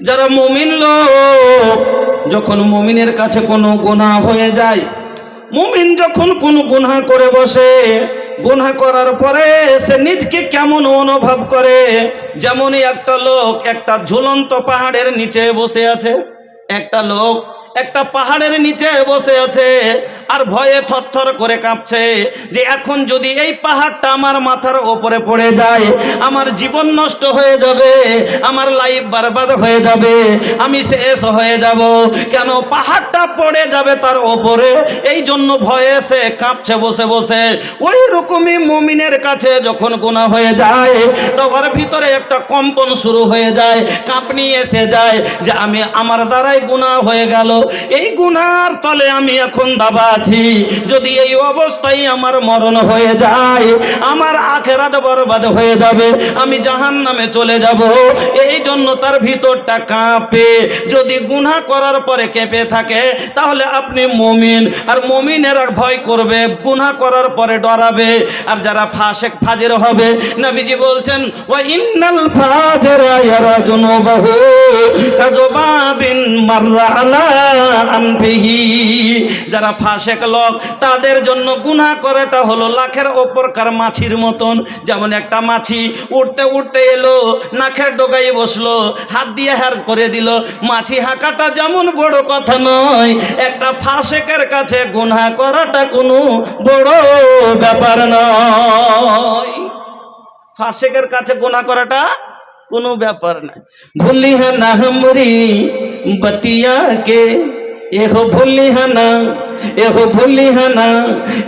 যারা মুমিন লোক, যখন মুমিনের কাছে কোনো গুনাহ হয়ে যায়, মুমিন যখন কোনো গুনাহ করে বসে, গুনাহ করার পরে সে নিজকে কেমন অনুভব করে? যেমনই একটা লোক একটা ঝুলন্ত পাহাড়ের নিচে বসে আছে, একটা লোক একটা পাহাড়ের নিচে বসে আছে আর ভয়ে থরথর করে কাঁপছে যে এখন যদি এই পাহাড়টা আমার মাথার ওপরে পড়ে যায়, আমার জীবন নষ্ট হয়ে যাবে, আমার লাইফ বরবাদ হয়ে যাবে, আমি শেষ হয়ে যাব। কেন পাহাড়টা পড়ে যাবে তার ওপরে? এই জন্য ভয়ে সে কাঁপছে, বসে বসে। ওই রকমই মুমিনের কাছে যখন গুণা হয়ে যায়, তখন ভিতরে একটা কম্পন শুরু হয়ে যায় কাঁপনি এসে যায় যে আমি আমার দ্বারাই গুণা হয়ে গেল। এই গুনার তলে আমি এখন দাবা আছি। যদি এই অবস্থায় আমার মরণ হয়ে যায়, আমার আখেরাত বরবাদ হয়ে যাবে, আমি জাহান নামে চলে যাব। এই জন্য তার ভিতরটা কাঁপে। যদি গুনাহ করার পরে কেঁপে থাকে, তাহলে আপনি মমিন। আর মমিনেরা ভয় করবে, গুনাহ করার পরে ডরাবে। আর যারা ফাসেক ফাজের হবে, নবীজি বলছেন, ওয়া ইন্নাল ফাজেরা ইয়ারা জুনুবাহু। যারা ফাঁসেক লোক, তাদের জন্য গুনাহ করাটা হলো লাখের ওপরকার মাছির মতন। যেমন একটা মাছি উঠতে উঠতে এলো নাখের ডোগাই বসল, হাত দিয়ে হার করে দিল। মাছি হাঁকাটা যেমন বড় কথা নয়, একটা ফাঁসেকের কাছে গুনাহ করাটা কোনো বড় ব্যাপার নয়। ফাঁসেকের কাছে গুনাহ করাটা कोनो व्यापार नहीं भूलि है ना हमरी बतिया के। एहो भूली है ना, एहो भूली है ना,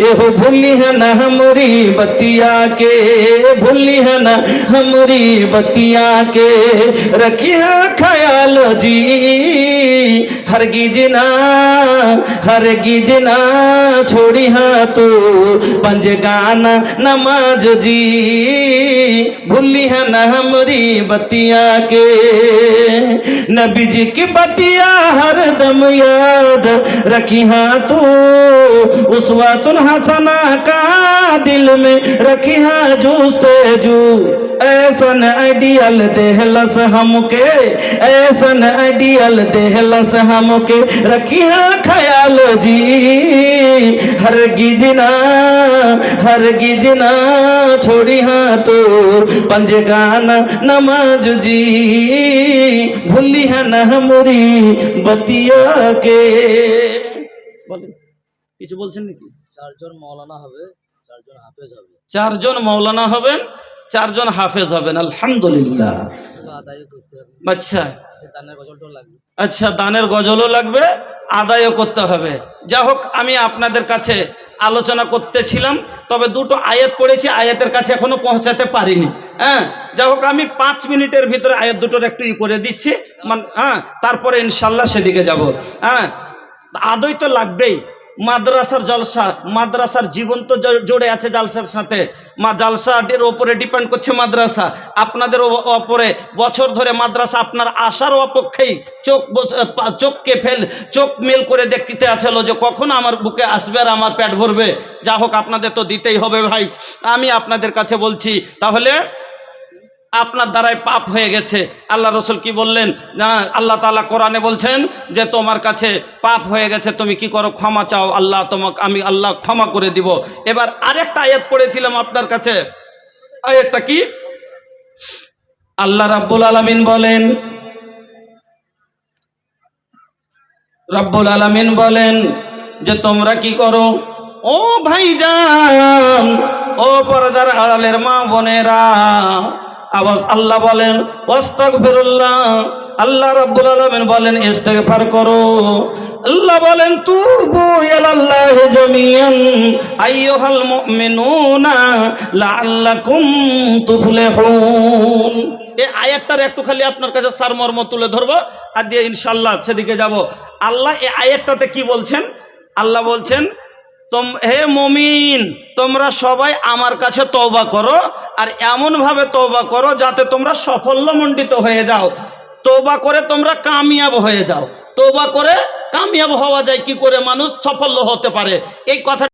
एहो भूली है ना हमरी बतिया के। भूली है ना हमरी बतिया के। रखिया ख्याल जी हरगिज ना हरगिज ना, छोड़ी हाँ तू पंज गाना नमाज़ जी। भूली है ना हमरी बतिया के नबी जी की बतिया हर दम याद रखी हाँ तू। उस उसवातुल हसना का दिल में रखी हाँ जूस्ते जू। ऐसन आइडियल देहलस हमके ऐसन आइडियल देहलस हमके रखी हाँ ख्याल जी हर गिजना हर गिजना छोड़ी हाँ तो पंज गाना नमाज जी भूली है न हमरी बतिया के বলেন কিছু বলছেন নাকি চারজন মৌলানা হবে চারজন হাফেজ হবে চারজন মৌলানা হবেন চারজন হাফেজ হবেন আলহামদুলিল্লাহ। আচ্ছা। আচ্ছা দানের গজলও লাগবে আদায়ও করতে হবে। যা হোক আমি আপনাদের কাছে আলোচনা করতেছিলাম তবে দুটো আয়াত পড়েছি আয়াতের কাছে এখনও পৌঁছাতে পারিনি। হ্যাঁ যা হোক আমি পাঁচ মিনিটের ভিতরে আয়াত দুটোর একটু ই করে দিচ্ছি মানে হ্যাঁ তারপরে ইনশাল্লাহ সেদিকে যাব। হ্যাঁ আদয় তো লাগবেই। মাদ্রাসার জলসা, মাদ্রাসার জীবন তো জুড়ে আছে জালসার সাথে। মা জালসাটির ওপরে ডিপেন্ড করছে মাদ্রাসা। আপনাদের ওপরে বছর ধরে মাদ্রাসা আপনার আশার অপক্ষেই চোখ চোখকে ফেল, চোখ মেল করে দেখতে আছিল যে কখন আমার বুকে আসবে আর আমার পেট ভরবে। যা হোক আপনাদের তো দিতেই হবে ভাই। আমি আপনাদের কাছে বলছি, তাহলে আপনার দ্বারাই পাপ হয়ে গেছে। আল্লাহ রসুল কি বললেন? না, আল্লাহ তালা কোরআনে বলছেন যে, তোমার কাছে পাপ হয়ে গেছে, তুমি কি করো? ক্ষমা চাও। আল্লাহ তোমাকে, আমি আল্লাহ ক্ষমা করে দিব। এবার আরেকটা আয়াত পড়েছিলাম আপনার কাছে। আয়াতটা কি? আল্লাহ রাব্বুল আলামিন বলেন, রাব্বুল আলামিন বলেন যে, তোমরা কি করো? ও ভাইজান, ও পর্দার আড়ালের মা বোনেরা আবার আল্লাহ বলেন ওস্তাক ফিরুল্লাহ আল্লাহ রাব্বুল আলামিন বলেন, ইস্তেগফার করো। আল্লাহ বলেন, তুবু ইলাল্লাহ জামিয়ান আইয়ুহাল মুমিনুনা লাআল্লাকুম তুফলিহুন। এই আয়াতটার একটু খালি আপনার কাছে সারমর্ম তুলে ধরবো আর দিয়ে ইনশাল্লাহ সেদিকে যাব। আল্লাহ এই আয়াতটাতে কি বলছেন? আল্লাহ বলছেন তোম, হে মমিন, তোমরা সবাই আমার কাছে তৌবা করো আর এমনভাবে তৌবা করো যাতে তোমরা সাফল্যমণ্ডিত হয়ে যাও। তৌবা করে তোমরা কামিয়াব হয়ে যাও। তৌবা করে কামিয়াব হওয়া যায় কি করে মানুষ সফল হতে পারে? এই কথা